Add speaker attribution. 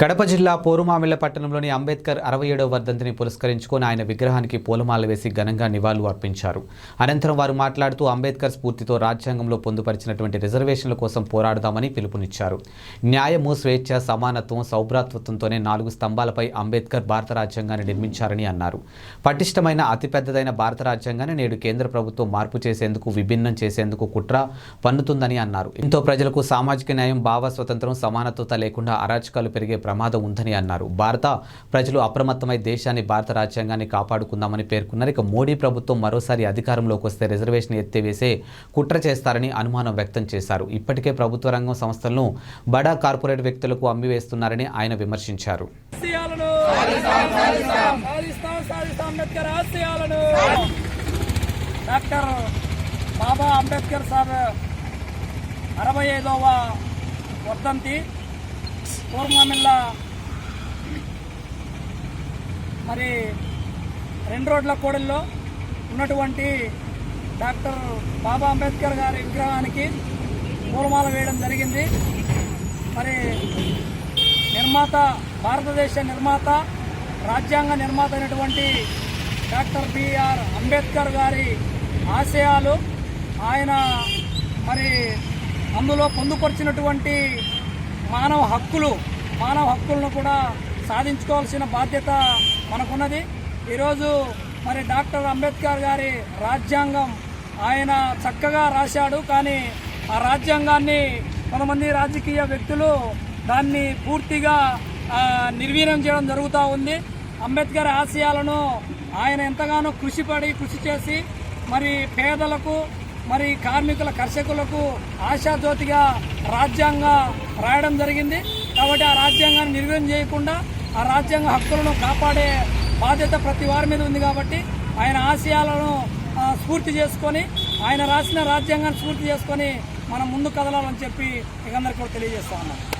Speaker 1: కడప జిల్లా పోరుమామిళ్ళ పట్టణంలోని అంబేద్కర్ అరవై ఏడవ వర్ధంతిని పురస్కరించుకొని ఆయన విగ్రహానికి పూలమాల వేసి ఘనంగా నివాళులు అర్పించారు. అనంతరం వారు మాట్లాడుతూ అంబేద్కర్ స్ఫూర్తితో రాజ్యాంగంలో పొందుపరిచినటువంటి రిజర్వేషన్ల కోసం పోరాడదామని పిలుపునిచ్చారు. న్యాయము స్వేచ్ఛ సమానత్వం సౌభ్రాతృత్వంతోనే నాలుగు స్తంభాలపై అంబేద్కర్ భారత రాజ్యాంగాన్ని నిర్మించారని అన్నారు. పటిష్టమైన అతిపెద్దదైన భారత రాజ్యాంగాన్ని నేడు కేంద్ర ప్రభుత్వం మార్పు చేసేందుకు విభిన్నం చేసేందుకు కుట్ర పన్నుతుందని అన్నారు. ఇంతో ప్రజలకు సామాజిక న్యాయం భావ స్వతంత్రం సమానత్వత లేకుండా అరాచకాలు పెరిగే ప్రమాదం ఉందని అన్నారు. భారత ప్రజలు అప్రమత్తమై దేశాన్ని భారత రాజ్యాంగాన్ని కాపాడుకుందామని పేర్కొన్నారు. ఇక మోడీ ప్రభుత్వం మరోసారి అధికారంలోకి వస్తే రిజర్వేషన్ ఎత్తివేసే కుట్ర చేస్తారని అనుమానం వ్యక్తం చేశారు. ఇప్పటికే ప్రభుత్వ రంగం సంస్థలను బడా కార్పొరేట్ వ్యక్తులకు అమ్మివేస్తున్నారని ఆయన విమర్శించారు.
Speaker 2: డాక్టర్ బాబా అంబేద్కర్ సార్ అరవై ఐదవ వర్ధంతి పూర్వమిల్ల మరి రెండు రోడ్ల కూడల్లో ఉన్నటువంటి డాక్టర్ బాబా అంబేద్కర్ గారి విగ్రహానికి పూలమాల వేయడం జరిగింది. మరి నిర్మాత భారతదేశ నిర్మాత రాజ్యాంగ నిర్మాత అయినటువంటి డాక్టర్ బిఆర్ అంబేద్కర్ గారి ఆశయాలు ఆయన మరి అందులో పొందుపరిచినటువంటి మానవ హక్కులు మానవ హక్కులను కూడా సాధించుకోవాల్సిన బాధ్యత మనకున్నది. ఈరోజు మరి డాక్టర్ అంబేద్కర్ గారి రాజ్యాంగం ఆయన చక్కగా రాశాడు. కానీ ఆ రాజ్యాంగాన్ని కొంతమంది రాజకీయ వ్యక్తులు దాన్ని పూర్తిగా నిర్వీర్యం చేయడం జరుగుతూ ఉంది. అంబేద్కర్ ఆశయాలను ఆయన ఎంతగానో కృషిపడి కృషి చేసి మరి పేదలకు మరి కార్మికుల కర్షకులకు ఆశాజ్యోతిగా రాజ్యాంగ రాయడం జరిగింది. కాబట్టి ఆ రాజ్యాంగాన్ని నిర్వహణ చేయకుండా ఆ రాజ్యాంగ హక్కులను కాపాడే బాధ్యత ప్రతి వారి మీద ఉంది కాబట్టి ఆయన ఆశయాలను స్ఫూర్తి చేసుకొని ఆయన రాసిన రాజ్యాంగాన్ని స్ఫూర్తి చేసుకొని మనం ముందు కదలాలని చెప్పి మీకు అందరికీ కూడా తెలియజేస్తా ఉన్నాం